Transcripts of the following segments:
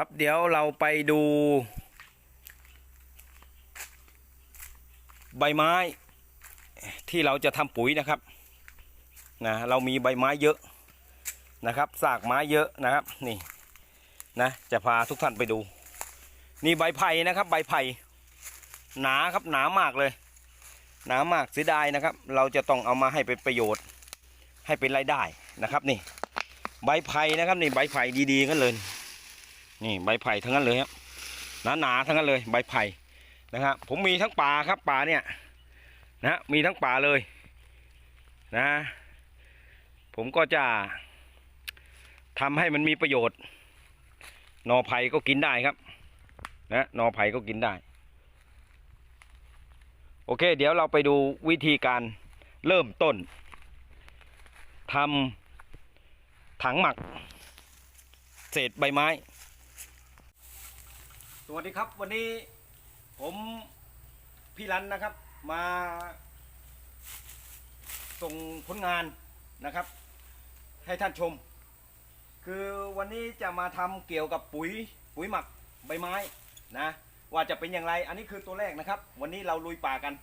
ครับเดี๋ยวเราไปดู ใบไม้ที่เราจะทำปุ๋ยนะครับนะเรามีใบไม้เยอะนะครับซากไม้เยอะนะครับนี่นะจะพาทุกท่านไปดู นี่ใบไผ่นะครับ ใบไผ่หนาครับหนามากเลย หนามากเสียดายนะครับ เราจะต้องเอามาให้เป็นประโยชน์ ให้เป็นรายได้นะครับนี่ ใบไผ่นะครับนี่ใบไผ่ดีๆกันเลย นี่ใบไผ่ทั้งนั้นเลยครับหนาๆทั้งนั้นเลยใบไผ่นะครับผมมีทั้งป่าครับป่าเนี่ยนะมีทั้งป่าเลยนะ ผมก็จะทำให้มันมีประโยชน์นอไผ่ก็กินได้ครับนะนอไผ่ก็กินได้ โอเค เดี๋ยวเราไปดูวิธีการเริ่มต้นทำถังหมัก เศษใบไม้ สวัสดีครับวันนี้ผมพี่รันนะครับมาส่งผลงานนะครับ ให้ท่านชม คือวันนี้จะมาทำเกี่ยวกับปุ๋ยปุ๋ยหมักใบไม้นะว่าจะเป็นอย่างไร อันนี้คือตัวแรกนะครับ วันนี้เราลุยป่ากัน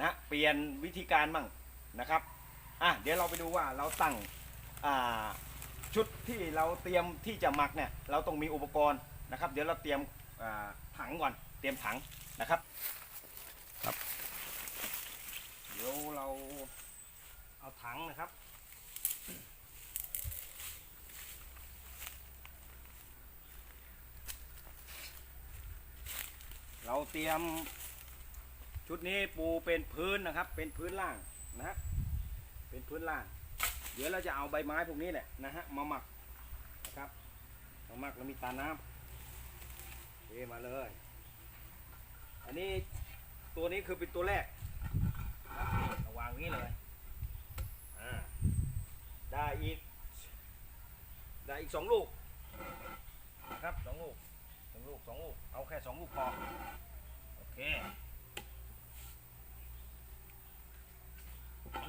นะเปลี่ยนวิธีการมั่งนะครับอะเดี๋ยวเราไปดูว่าเราตั้งอ่าชุดที่เราเตรียมที่จะหมักเนี่ยเราต้องมีอุปกรณ์นะครับ เดี๋ยวเราเตรียม ถังก่อนเตรียมถังนะครับครับ เดี๋ยวเราเอาถังนะครับเราเตรียมชุดนี้ปูเป็นพื้นนะครับ เป็นพื้นล่างนะฮะเป็นพื้นล่าง เดี๋ยวเราจะเอาใบไม้พวกนี้แหละนะฮะมาหมักนะครับมาหมักแล้วมีตาน้ำ เทมาเลย อันนี้ตัวนี้คือเป็นตัวแรกระวางนี้เลยได้อีก ได้อีกสองลูกนะครับสองลูกหนึ่งลูกสองลูก เอาแค่สองลูกพอ โอเค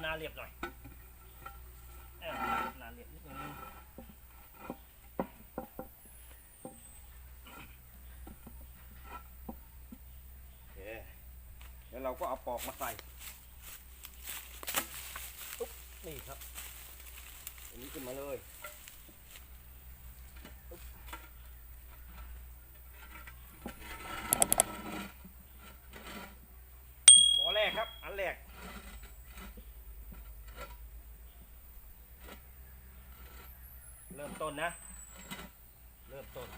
หน้าเรียบหน่อยหน้าเรียบนิดนึงโอเคแล้วเรา ก็เอาปอกมาใส่อุ๊บนี่ครับ อันนี้ขึ้นมาเลยหมอแรกครับ อันแรกเริ่มต้นนะ เริ่มต้น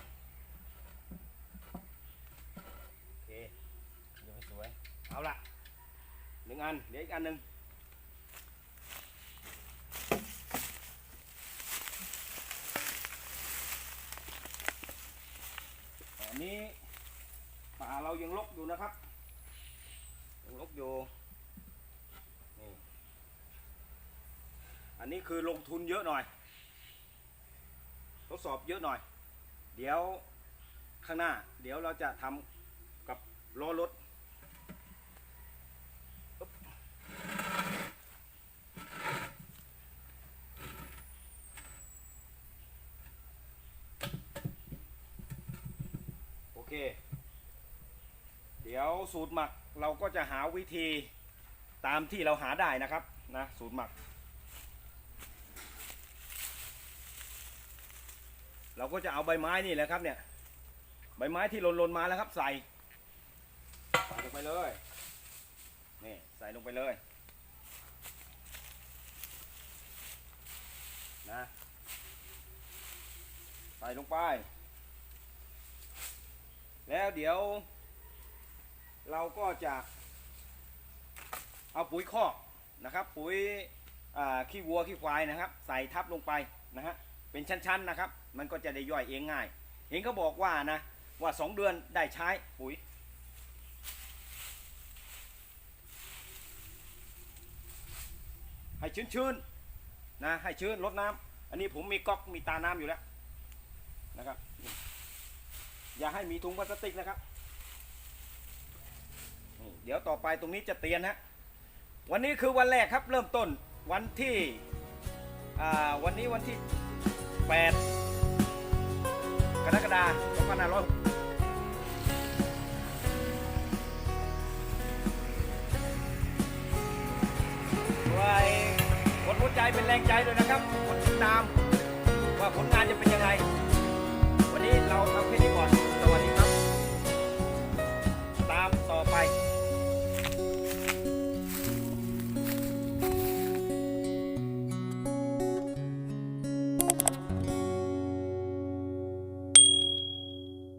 โอเคดูให้สวย เอาละหนึ่ง อันเดี๋ยวอีกอันหนึ่งอันนี้ป่าเรายังลกอยู่นะครับ ยังลบอยู่ นี่ อันนี้คือลงทุนเยอะหน่อย ทดสอบเยอะหน่อย เดี๋ยวข้างหน้า เดี๋ยวเราจะทำกับล้อรถปึ๊บโอ เค เดี๋ยวสูตรหมักเราก็จะหาวิธีตามที่เราหาได้นะครับนะสูตรหมัก เราก็จะเอาใบไม้นี่แหละครับเนี่ยใบไม้ที่หล่นๆมาแล้วครับ ใส่ใส่ลงไปเลยนี่ใส่ลงไปเลยนะใส่ลงไป แล้วเดี๋ยว เราก็จะ เอาปุ๋ยคอกนะครับ ปุ๋ยขี้วัวขี้ควายนะครับ ใส่ทับลงไปนะฮะเป็นชั้นๆนะครับ มันก็จะได้ย่อยเองง่าย เห็นเขาบอกว่านะว่าสองเดือนได้ใช้ปุ๋ยให้ชื้นๆนะให้ชื้นลดน้ำอันนี้ผมมีก๊อกมีตาน้ำอยู่แล้วนะครับ อย่าให้มีถุงพลาสติกนะครับนี่เดี๋ยวต่อไปตรงนี้จะเตียนฮะวันนี้คือวันแรกครับเริ่มต้นวันที่วันนี้วันที่ 8 กรกฎาคม2566ด้วยกดหัวใจเป็นแรงใจด้วยนะครับกดติดตามว่าผลงานจะเป็นยังไง วันนี้เราทำแค่นี้ก่อน